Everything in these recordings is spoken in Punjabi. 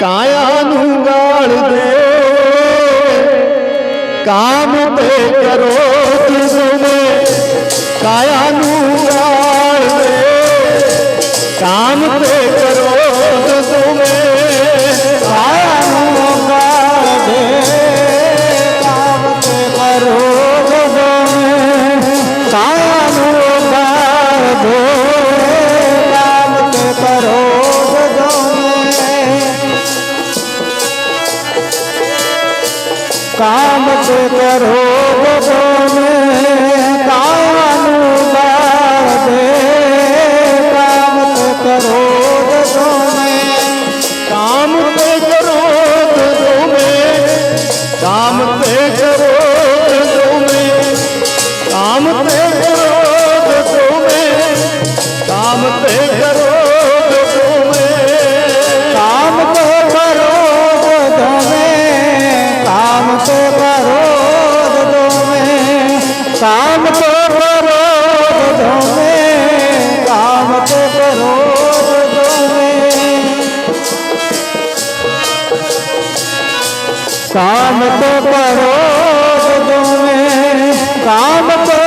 ਕਾਇਆ ਨੂੰ ਗਾਲ ਦੇ। ਕਾਮ ਤੇ ਕਰੋ ਤੁਮੇ ਕਾਇਆ ਨੂੰ ਕਾਮ ਤੇ ਕਰੋ ਬਦੋਨੇ ਕਾਨੂੰ ਬਾਦੇ ਕਾਮ ਤੇ ਕਰੋ ਕਾਮ ਤੇ ਕਰੋ ਦੋਵੇਂ। ਕਾਮ ਤੇ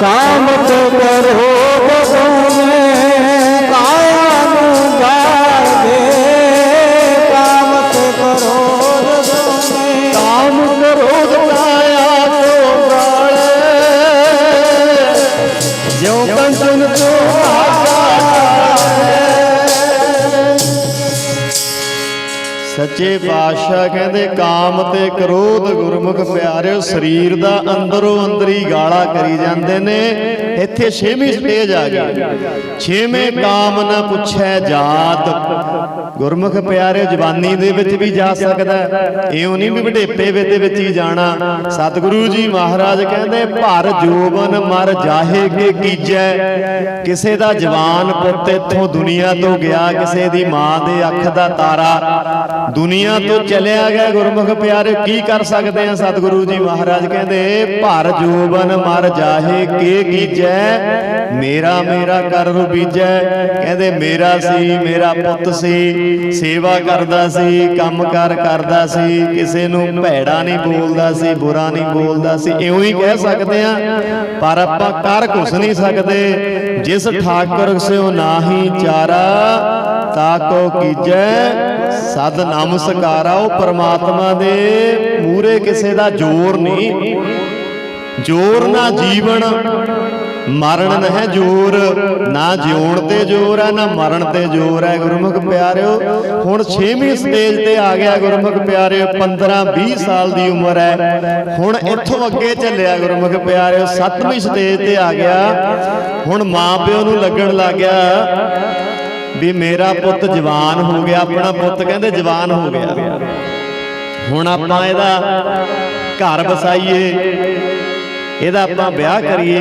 ਕਾਮ ਤੇ ਕਰੋ ਬਦੋਵੇਂ ਸੱਚੇ ਪਾਤਸ਼ਾਹ ਕਹਿੰਦੇ, ਕਾਮ ਤੇ ਕ੍ਰੋਧ ਗੁਰਮੁਖ ਪਿਆਰਿਓ, ਸਰੀਰ ਦਾ ਅੰਦਰੋਂ ਅੰਦਰੀ ਗਾਲਾ ਕਰੀ ਜਾਂਦੇ ਨੇ। ਇੱਥੇ ਛੇਵੀਂ ਸਟੇਜ ਆ ਗਈ। ਛੇਵੇਂ ਕਾਮ ਨਾ ਪੁੱਛੈ ਜਾਤ। ਗੁਰਮੁਖ ਪਿਆਰਿਓ ਜਵਾਨੀ ਦੇ ਵਿੱਚ ਵੀ ਜਾ ਸਕਦਾ ਇਉਂ ਨਹੀਂ ਵੀ ਵਡੇਪੇ ਵੇ ਦੇ ਵਿੱਚ ਹੀ ਜਾਣਾ। ਸਤਿਗੁਰੂ ਜੀ ਮਹਾਰਾਜ ਕਹਿੰਦੇ ਭਰ ਜੋਬਨ ਮਰ ਜਾਹੇ ਕੇ ਕੀਜੈ। ਕਿਸੇ ਦਾ ਜਵਾਨ ਪੁੱਤ ਇੱਥੋਂ ਦੁਨੀਆ ਤੋਂ ਗਿਆ ਕਿਸੇ ਦੀ ਮਾਂ ਦੇ ਅੱਖ ਦਾ ਤਾਰਾ। ਦੁਨੀਆ ਤੋਂ ਚਲਿਆ ਗਿਆ ਗੁਰਮੁਖ ਪਿਆਰੇ। ਕੀ ਕਰ ਸਕਦੇ ਆ ਸਤਿਗੁਰੂ ਜੀ ਮਹਾਰਾਜ ਕਹਿੰਦੇ ਭਰ ਜੋਬਨ ਮਰ ਜਾਹੇ ਕੇ ਕੀਜੈ। ਮੇਰਾ ਮੇਰਾ ਕਰ ਰੁਬੀਜੈ। ਕਹਿੰਦੇ ਮੇਰਾ ਸੀ ਮੇਰਾ ਪੁੱਤ ਸੀ ਸੇਵਾ ਕਰਦਾ ਸੀ, ਕੰਮ ਕੰਮਕਾਰ ਕਰਦਾ ਸੀ, ਕਿਸੇ ਨੂੰ ਭੈੜਾ ਨਹੀਂ ਬੋਲਦਾ ਸੀ, ਬੁਰਾ ਨਹੀਂ ਬੋਲਦਾ ਸੀ, ਇਉਂ ਹੀ ਕਹਿ ਸਕਦੇ ਆ ਪਰ ਆਪਾਂ ਕਰ ਕੁਛ ਨਹੀਂ ਸਕਦੇ। ਜਿਸ ਠਾਕੁਰ ਸਿਓ ਨਾਹੀ ਚਾਰਾ ਤਾਕੋ ਕੀਜੈ ਸਦ ਨਮਸਕਾਰਾ ਉਹ ਪਰਮਾਤਮਾ ਦੇ ਮੂਰੇ ਕਿਸੇ ਦਾ ਜ਼ੋਰ ਨਹੀਂ। ਜ਼ੋਰ ਨਾ ਜੀਵਨ। ਮਰਨ ਨਹਿ ਜੋਰ ਨਾ ਜਿਉਣ ਤੇ ਜੋਰ ਹੈ ਨਾ ਮਰਨ ਤੇ ਜੋਰ ਹੈ ਗੁਰਮੁਖ ਪਿਆਰਿਓ। ਹੁਣ 6ਵੀਂ ਸਟੇਜ ਤੇ ਆ ਗਿਆ ਗੁਰਮੁਖ ਪਿਆਰਿਓ 15 20 ਸਾਲ ਦੀ ਉਮਰ ਹੈ। ਹੁਣ ਇੱਥੋਂ ਅੱਗੇ ਚੱਲਿਆ ਗੁਰਮੁਖ ਪਿਆਰਿਓ 7ਵੀਂ ਸਟੇਜ ਤੇ ਆ ਗਿਆ। ਹੁਣ ਮਾਂ ਪਿਓ ਨੂੰ ਲੱਗਣ ਲੱਗ ਗਿਆ ਵੀ ਮੇਰਾ ਪੁੱਤ ਜਵਾਨ ਹੋ ਗਿਆ ਆਪਣਾ ਪੁੱਤ ਕਹਿੰਦੇ ਜਵਾਨ ਹੋ ਗਿਆ। ਹੁਣ ਆਪਾਂ ਇਹਦਾ ਘਰ ਵਸਾਈਏ। ਇਹਦਾ ਆਪਾਂ ਵਿਆਹ ਕਰੀਏ।